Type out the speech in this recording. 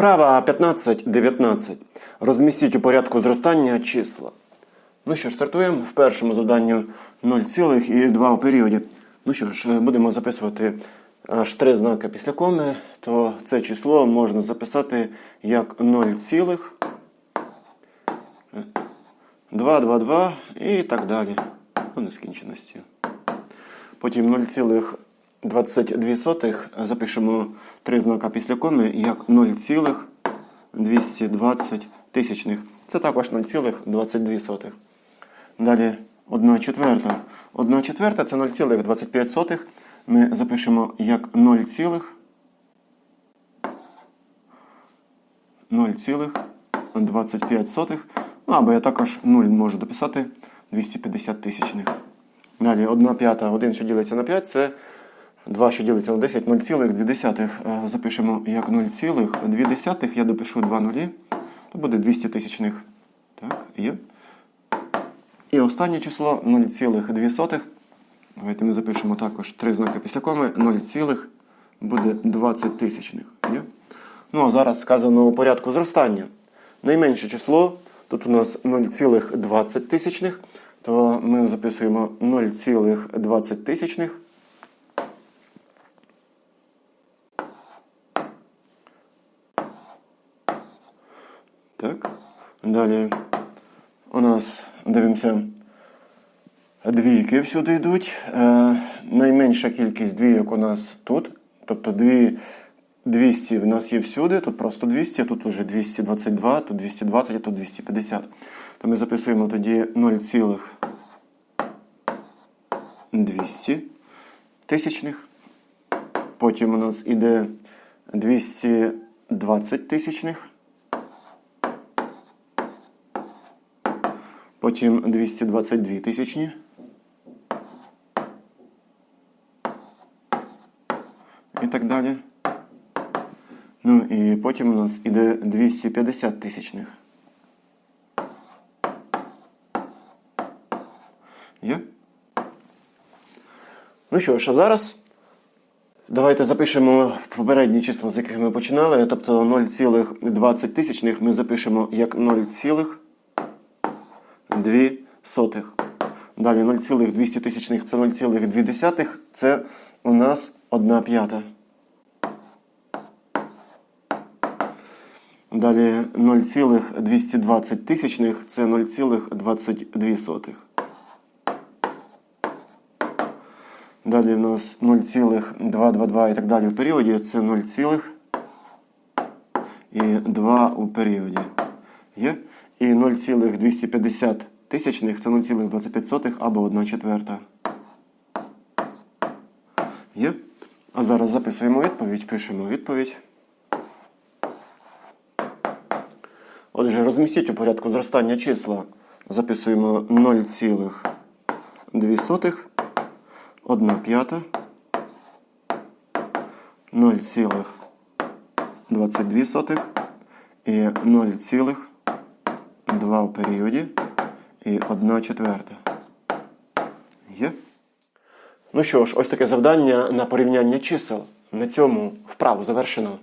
Вправа 15-19. Розмістіть у порядку зростання числа. Ну що ж, стартуємо в першому завданні 0,2 у періоді. Ну що ж, будемо записувати аж три знаки після коми, то це число можна записати як 0,222 і так далі. До нескінченості. Потім 0,22 запишемо три знака після коми як 0,220 тисячних. Це також 0,22. Далі 1 четверта. 1 четверта це 0,25. Ми запишемо як 0, 0,25. Ну, або я також 0 можу дописати 250 тисячних. Далі 1 п'ята, 1, що ділиться на 5, це 2, що ділиться на 10, 0,2. Е, Запишемо як 0,2. Я допишу 2 нулі, то буде 200 тисячних. Так, є. І останнє число 0,2. Давайте ми запишемо також три знаки після коми. 0, буде 20 тисячних. Є? Ну, а зараз сказано у порядку зростання. Найменше число, тут у нас 0,20 тисячних, то ми записуємо 0,20 тисячних. Так. Далі у нас дивимося. Двійки всюди йдуть. Е, найменша кількість двійок у нас тут. Тобто дві, 200 в нас є всюди, тут просто 200, тут вже 222, тут 220, а тут 250. То ми записуємо тоді 0,200 тисячних. Потім у нас іде 220 тисячних. потім 222 тисячні. І так далі. Ну і потім у нас іде 250 тисячних. Є? Ну що ж, а зараз давайте запишемо попередні числа, з яких ми починали. Тобто 0,20 тисячних ми запишемо як 0, 0,02. Далі 0,2 це 0,2, це у нас 1 п'ята. Далі 0,220 тисячних це 0,22. Далі у нас 0,222 і так далі у періоді це 0, і 2 у періоді. Є? І 0,250 тисячних це 0,25 або 1 четверта. Є? А зараз записуємо відповідь, пишемо відповідь. Отже, розмістіть у порядку зростання числа. Записуємо 0,2, 1 п'ята, 0,22 і 0,2 в періоді і 1 четверта. Є? Ну що ж, ось таке завдання на порівняння чисел. На цьому вправу завершено.